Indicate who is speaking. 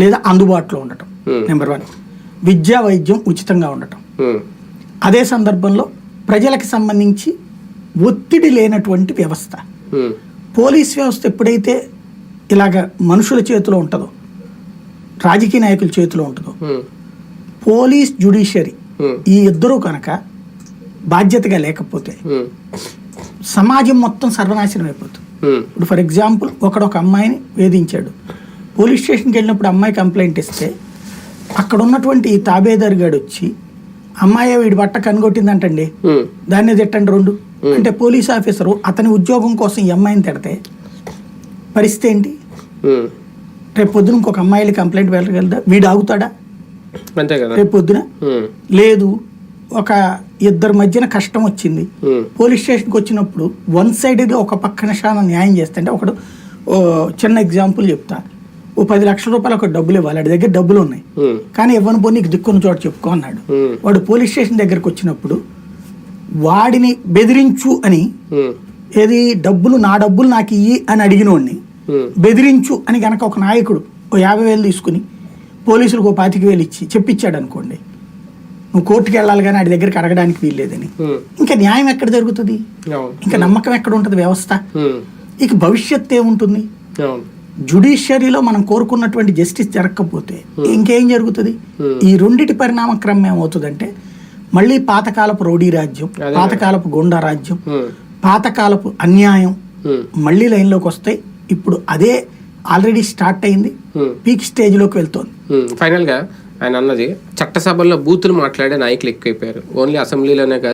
Speaker 1: లేదా అందుబాటులో ఉండటం. నెంబర్ వన్ విద్యా వైద్యం ఉచితంగా ఉండటం.
Speaker 2: ఉమ్,
Speaker 1: అదే సందర్భంలో ప్రజలకు సంబంధించి ఒత్తిడి లేనటువంటి వ్యవస్థ.
Speaker 2: ఉమ్,
Speaker 1: పోలీస్ వ్యవస్థ ఎప్పుడైతే ఇలాగ మనుషుల చేతిలో ఉంటుందో రాజకీయ నాయకుల చేతిలో ఉంటుందో పోలీస్ జ్యుడిషియరీ ఈ ఇద్దరూ కనుక బాధ్యతగా లేకపోతే సమాజం మొత్తం సర్వనాశనం అయిపోతుంది. ఇప్పుడు ఫర్ ఎగ్జాంపుల్ ఒకడు ఒక అమ్మాయిని వేధించాడు. పోలీస్ స్టేషన్కి వెళ్ళినప్పుడు అమ్మాయి కంప్లైంట్ ఇస్తే అక్కడ ఉన్నటువంటి తాబేదారి గాడు వచ్చి అమ్మాయి వీడి బట్ట కనుగొట్టిందంటండి. దాన్ని తిట్టండి రెండు. అంటే పోలీస్ ఆఫీసరు అతని ఉద్యోగం కోసం ఈ అమ్మాయిని తిడితే పరిస్థితి ఏంటి. రేపు పొద్దున ఇంకొక అమ్మాయిలు కంప్లైంట్ వెళ్ళగలదా? వీడు ఆగుతాడా?
Speaker 2: అంతే కదా.
Speaker 1: రేపు పొద్దున? లేదు. ఒక ఇద్దరి మధ్యన కష్టం వచ్చింది. పోలీస్ స్టేషన్కి వచ్చినప్పుడు వన్ సైడ్గా ఒక పక్కన న్యాయం చేస్తుంటే ఒకడు చిన్న ఎగ్జాంపుల్ చెప్తా. ఓ పది లక్షల రూపాయలు ఒక డబ్బులు ఇవ్వాలి. వాడి దగ్గర డబ్బులు ఉన్నాయి. కానీ ఇవ్వను పోనీ నీకు దిక్కున్న చోట చెప్పుకో అన్నాడు. వాడు పోలీస్ స్టేషన్ దగ్గరకు వచ్చినప్పుడు వాడిని బెదిరించు అని ఏది? డబ్బులు నా డబ్బులు నాకు ఇయ్యి అని అడిగినోడిని బెదిరించు అని గనక ఒక నాయకుడు ఓ యాభై వేలు తీసుకుని పోలీసులకు ఓ పాతిక వేలు ఇచ్చి చెప్పించాడు అనుకోండి. నువ్వు కోర్టుకి వెళ్ళాలి కానీ ఆడి దగ్గరికి అడగడానికి వీల్లేదని. ఇంకా న్యాయం ఎక్కడ జరుగుతుంది? ఇంకా నమ్మకం ఎక్కడ ఉంటుంది? వ్యవస్థ? ఇక భవిష్యత్తు ఏముంటుంది? జుడిషియరీలో మనం కోరుకున్నటువంటి జస్టిస్ జరగకపోతే ఇంకేం జరుగుతుంది?
Speaker 2: Hmm.
Speaker 1: ఈ రెండిటి పరిణామ క్రమం ఏమవుతుందంటే మళ్ళీ పాతకాలపు రౌడీ రాజ్యం. పాతకాలపు గోండా రాజ్యం
Speaker 2: ఉమ్,
Speaker 1: పాతకాలపు అన్యాయం మళ్ళీ లైన్లోకి వస్తాయి. ఇప్పుడు అదే ఆల్రెడీ స్టార్ట్ అయింది. పీక్ స్టేజ్లోకి వెళ్తోంది.
Speaker 2: ఉమ్, ఫైనల్గా ఆయన అన్నది చట్టసభల్లో బూతులు మాట్లాడే నాయకులు ఎక్కువైపోయారు. ఓన్లీ అసెంబ్లీలోనే కాదు.